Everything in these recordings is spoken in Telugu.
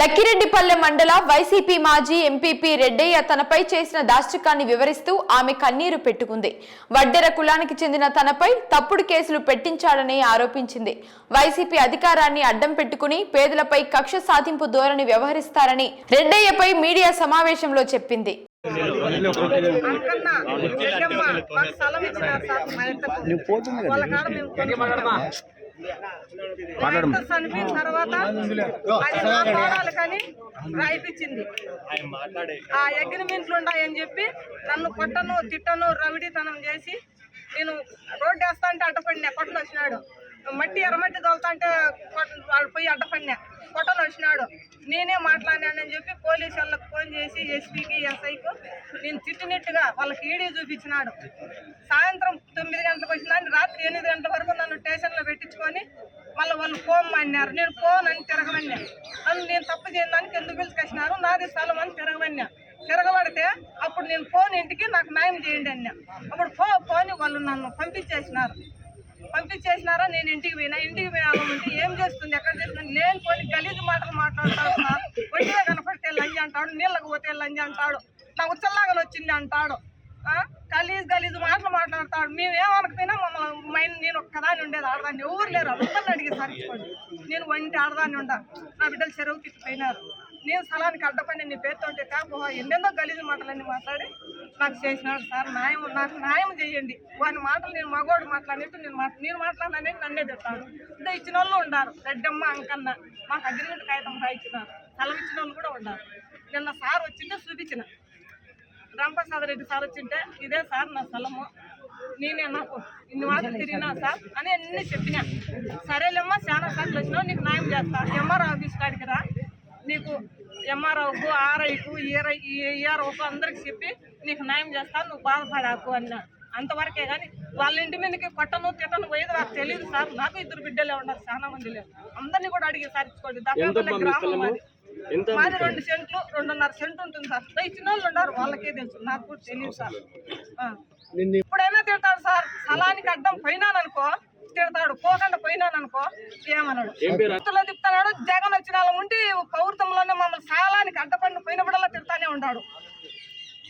లక్కిరెడ్డిపల్లె మండల వైసీపీ మాజీ ఎంపీపీ రెడ్డయ్య తనపై చేసిన దాష్టికాన్ని వివరిస్తూ ఆమె కన్నీరు పెట్టుకుంది. వడ్డెర కులానికి చెందిన తనపై తప్పుడు కేసులు పెట్టించాడని ఆరోపించింది. వైసీపీ అధికారాన్ని అడ్డం పెట్టుకుని పేదలపై కక్ష సాధింపు ధోరణి వ్యవహరిస్తారని రెడ్డయ్యపై మీడియా సమావేశంలో చెప్పింది. అంకన్నా రెడ్డమ్మ తర్వాత అది నా కోడాలు కానీ రాయిపించింది. ఆ అగ్రిమెంట్లు ఉన్నాయని చెప్పి నన్ను కొట్టను తిట్టను రవిడితనం చేసి నేను రోడ్డు వేస్తా అంటే అడ్డపడినా కొట్టలు వచ్చినాడు మట్టి ఎర్రమట్టి తోలుతుంటే వాళ్ళు కొట్ట- పోయి అడ్డపడినా కొట్టలు వచ్చినాడు. నేనే మాట్లాడినానని చెప్పి పోలీసు వాళ్ళకి ఫోన్ చేసి ఎస్పీకి ఎస్ఐకు నేను తిట్టినట్టుగా వాళ్ళకి ఈడీ చూపించినాడు. సాయంత్రం తొమ్మిది గంటలకు వచ్చినాను. రాత్రి ఎనిమిది గంటల వరకు నన్ను స్టేషన్లో పెట్టించుకొని మళ్ళీ వాళ్ళు ఫోన్ అన్నారు నేను ఫోన్ అని తిరగమన్నా నన్ను నేను తప్పు చేయడానికి ఎందుకు పిలుచుకొచ్చినారు? నాది స్థలం అని తిరగమన్నా తిరగబడితే అప్పుడు నేను ఫోన్ ఇంటికి నాకు న్యాయం చేయండి అన్నా. అప్పుడు ఫో ఫోన్ వాళ్ళు నన్ను. పంపించేసినారు. పంపించేసినారా? నేను ఇంటికి పోయినా. ఇంటికి పోయాలంటే ఏం చేస్తుంది? ఎక్కడ చేస్తుంది? లేని పోయి గలీజు మాటలు మాట్లాడతాడు సార్. ఒంటిగా కనపడితే లంజి అంటాడు నీళ్ళకు పోతే లంజి అంటాడు నా ఉచ్చల్లాగా వచ్చింది అంటాడు. గలీజు గలీజ్ గలీజు మాటలు మాట్లాడతాడు. మేము ఏమనకపోయినా మమ్మల్ని మైండ్ నేను ఒక్కదాన్ని ఉండేది ఆడదాన్ని ఎవరు లేరు. అందరిని అడిగి సరించుకోండి నేను వంటి ఆడదాన్ని ఉండ. నా బిడ్డలు చెరువు తిట్టిపోయినారు నేను స్థలానికి అడ్డపడి నీ పేరుతో ఉంటే కాకపో ఎన్నెన్నో గలీజు మాటలన్నీ మాట్లాడి నాకు చేసినాడు సార్. న్యాయం నాకు న్యాయం చేయండి. వాని మాటలు నేను మగోడు మాట్లాడినట్టు నేను మాట నేను మాట్లాడాలని నన్నే తిట్టాడు అంటే ఇచ్చిన వాళ్ళు ఉండారు. రెడ్డమ్మ అంకన్న మాకు అగ్రిమెంట్ కాగితం రాయించినారు స్థలం ఇచ్చిన వాళ్ళు కూడా ఉండారు. నిన్న సార్ వచ్చింటే చూపించిన. రామప్రసాద్ రెడ్డి సార్ వచ్చింటే ఇదే సార్ నా స్థలము. నేనే నాకు ఇన్ని మాటలు తిరిగినా సార్ అని అన్ని చెప్పినా. సరేలేమ్మా చాలా సార్లు వచ్చినావు నీకు న్యాయం చేస్తా. ఎంఆర్ ఎంఆర్ఓకు ఆర్ఐకు ఈఆర్ఐ ఈఆర్ఓకు అందరికి చెప్పి నీకు న్యాయం చేస్తా నువ్వు బాధపడాకు అన్నా. అంతవరకే కానీ వాళ్ళ ఇంటి మీదకి కొట్టను తిట్టను పోయేది నాకు తెలియదు సార్. నాకు ఇద్దరు బిడ్డలే ఉన్నారు చాలా మంది లేరు. అందరినీ కూడా అడిగి సారించుకోండి గ్రామం మాది. రెండు సెంట్లు రెండున్నర సెంట్ ఉంటుంది సార్. ఇచ్చిన వాళ్ళు ఉన్నారు వాళ్ళకే తెలుసు. నాకు తెలియదు సార్. ఇప్పుడైనా తిడతాడు సార్. స్థలానికి అడ్డం పోయినాననుకో తిడతాడు. పోకుండా పోయినాననుకో ఏమన్నాడు తిప్పుతున్నాడు జగన్ వచ్చిన వాళ్ళ ఉండి పౌరతంలోనే మమ్మల్ని స్థలానికి అడ్డపడిన పోయినప్పుడల్లా తిడతానే ఉన్నాడు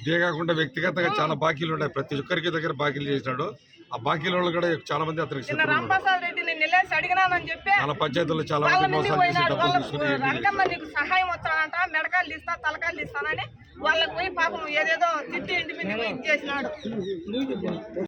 ఇదే కాకుండా వ్యక్తిగతంగా చాలా బాకీలు ఉన్నాయి ప్రతి ఒక్కరికి దగ్గర బాకీలు చేసినాడు. ఆ బాకీల వాళ్ళు కూడా చాలా మంది అతనికి. రాంప్రసాద్ రెడ్డి నేను నిలేసి అడిగినానని చెప్పి చాలా పంచాయతీల్లో చాలా మంది. రంగమ్మ నీకు సహాయం వస్తానంట మెడకాయలు తీస్తా తలకాయలు తీస్తానని వాళ్ళకి పోయి పాపం ఏదేదో తిట్టి ఇంటి మీద ఇచ్చేసినాడు.